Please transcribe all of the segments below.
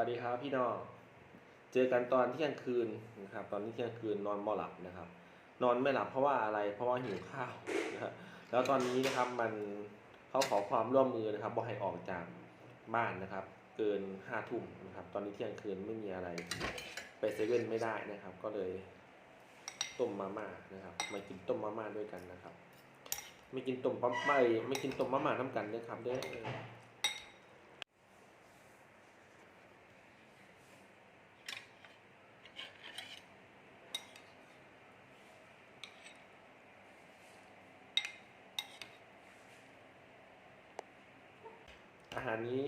วัสดีครับพี่น้อง เจอกันตอนเที่ยงคืนนะครับ ตอนนี้เที่ยงคืนนอนไม่หลับนะครับ นอนไม่หลับเพราะว่าอะไร เพราะว่าหิวข้าวนะครับแล้วตอนนี้นะครับมันเขาขอความร่วมมือนะครับบ่ให้ออกจากบ้านนะครับ เกินห้าทุ่มนะครับ ตอนนี้เที่ยงคืนไม่มีอะไร ไปเซเว่นไม่ได้นะครับ ก็เลยต้มมาม่านะครับ มากินต้มมาม่าด้วยกันนะครับ ไม่กินต้มปั๊มไม่ไม่กินต้มมาม่าน้ำกันเด้อครับเด้อ หารนี้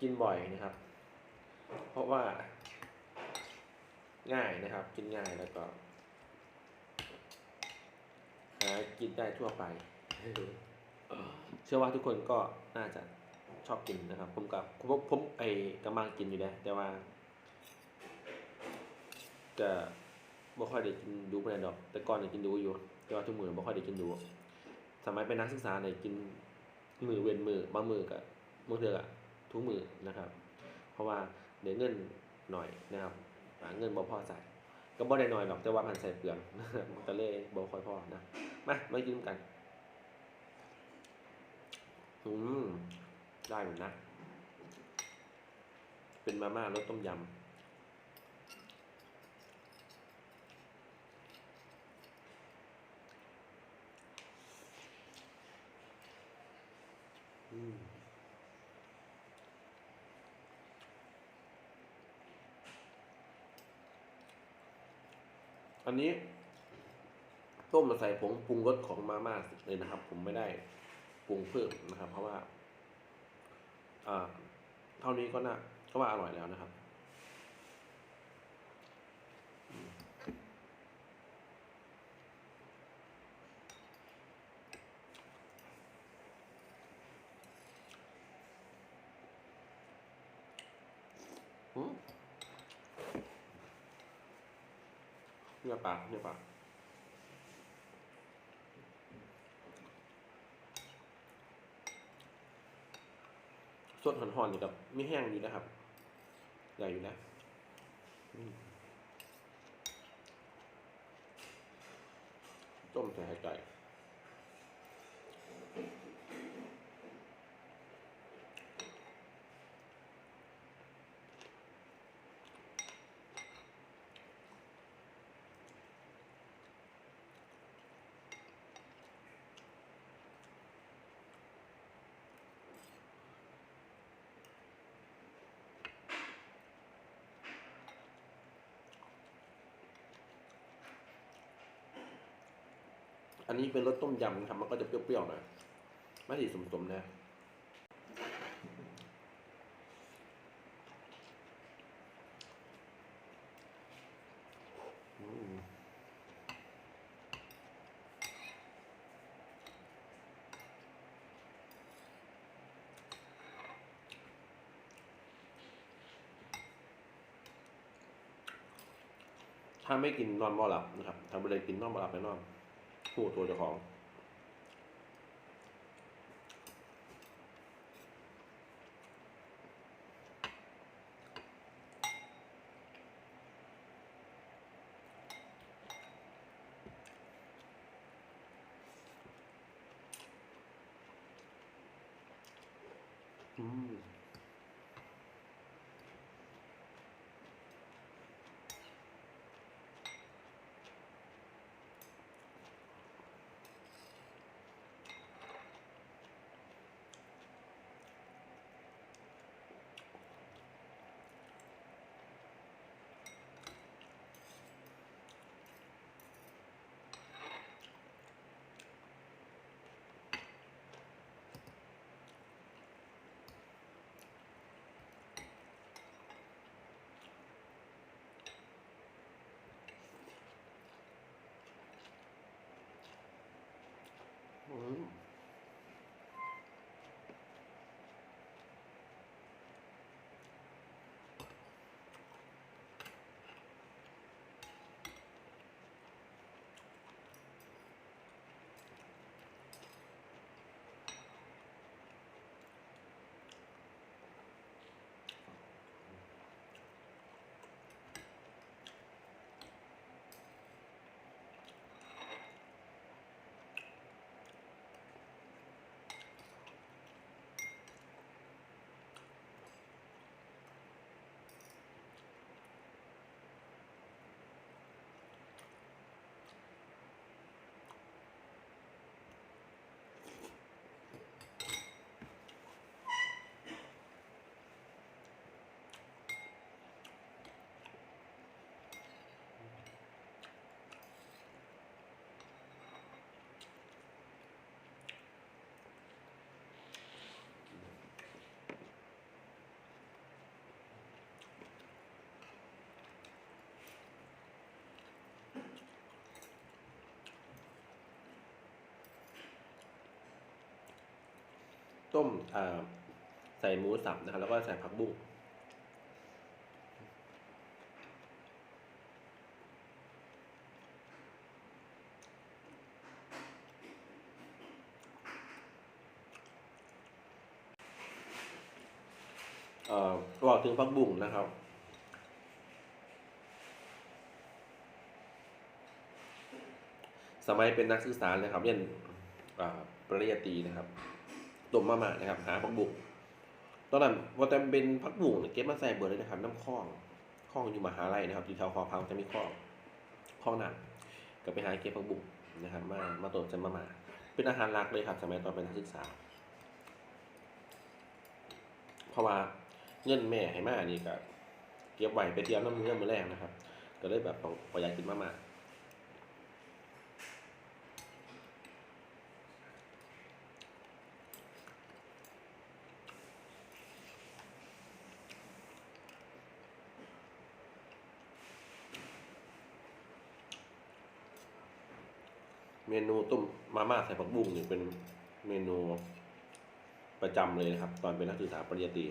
กินบ่อยนะครับ เพราะว่าง่ายนะครับ กินง่ายแล้วก็หากินได้ทั่วไป เชื่อว่าทุกคนก็น่าจะชอบกินนะครับ ผมกับผมผมไอ้กำลังกินอยู่แล้วแต่ว่าจะบ่ค่อยได้กินดูปานใดดอก แต่ก่อนเนี่ยกินดูอยู่ แต่ว่าทุกมื้อบ่ค่อยได้กินดู สมัยเป็นนักศึกษาเนี่ยกินมือเว้นมือบางมือกั มือเถื่อก็ทุกมือนะครับ เพราะว่าเดี๋ยวเงินหน่อยนะครับเงินบ่พอใส่ก็บ่ได้หน่อยหรอกแต่ว่ามันใส่เปลืองมันก็เลยบ่ค่อยพอนะมามากินกันอืมได้เหมือนนะ เป็นมาม่ารสต้มยำ อันนี้ต้มมาใส่ผงปรุงรสของมาม่าเลยนะครับ ผมไม่ได้ปรุงเพิ่มนะครับ เพราะว่า อ่า เท่านี้ก็น่าก็ว่าอร่อยแล้วนะครับ เนื้อปากเนื้อปากส่วนหอนๆนี่กับไม่แห้งดีนะครับใหญ่อยู่นะต้มใส่ไก่ อันนี้เป็นรสต้มยำนะครับมันก็จะเปรี้ยวๆหน่อยไม่ถีสมๆนะถ้าไม่กินนอนบ่หลับนะครับถ้าไม่ได้กินนอนบ่หลับแน่นอน ผู้ตัวเจ้ ต้มใส่หมูสับนะครับ แล้วก็ใส่ผักบุ้งบอกถึงผักบุ้งนะครับสมัยเป็นนักศึกษาเลยครับเรียนปริญญาตรีนะครับ ต้มมาม่านะครับ หาผักบุ้งตอนนั้นว่าแต่เป็นผักบุ้งเนี่ยเก็บมาใส่เบิร์เลยนะครับ น้ำคลองคลองอยู่มหาลัยนะครับอยู่แถวคอพังจะมีคลองคลองน้ำก็ไปหาเก็บผักบุ้งนะครับ มามาต้มใส่มาม่าเป็นอาหารหลักเลยครับสมัยตอนเป็นนักศึกษาเพราะว่าเงินแม่ให้มานี่ก็เก็บไว้ไปเที่ยวน้ำเงินมือแรกนะครับ ก็เลยแบบต้องประหยัดกินมาม่า เมนูต้มมาม่าใส่ผักบุ้งนี่เป็นเมนูประจำเลยนะครับ ตอนเป็นนักศึกษาปริญญาตรี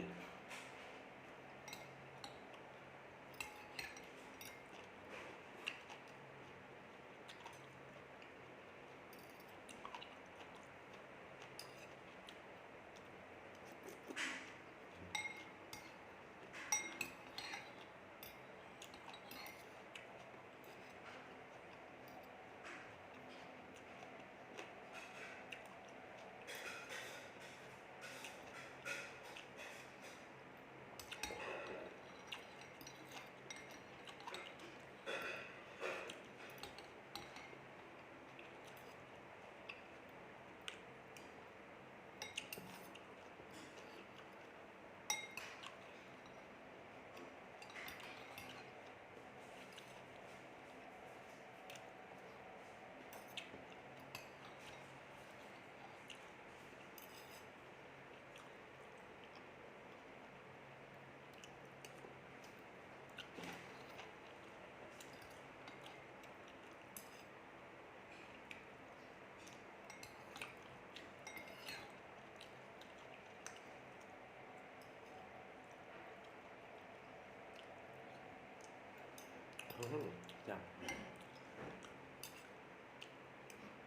อื้อหือจับ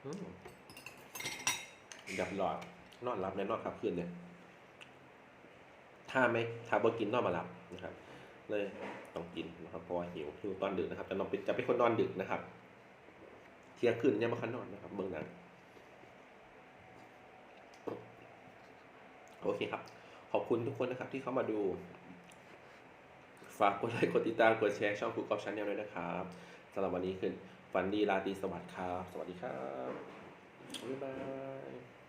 อืมดับหลอด นอนหลับในนอนขับคืนเนี่ย ถ้าไม่ถ้าบ่กินนอนมาหลับนะครับ เลยต้องกินนะครับเพราะว่าหิวหิวตอนดึกนะครับ จะนอนเป็นจะเป็นคนนอนดึกนะครับ เที่ยงคืนยังไม่คันนอนนะครับเบื้องหนังโอเคครับ ขอบคุณทุกคนนะครับที่เข้ามาดู ฝากกดไลค์กดติดตามกดแชร์ช่องคุกกอล์ฟชาแนลด้วยนะครับสำหรับวันนี้คือฝันดีราตรีสวัสดิ์ครับ สวัสดีครับบ๊ายบาย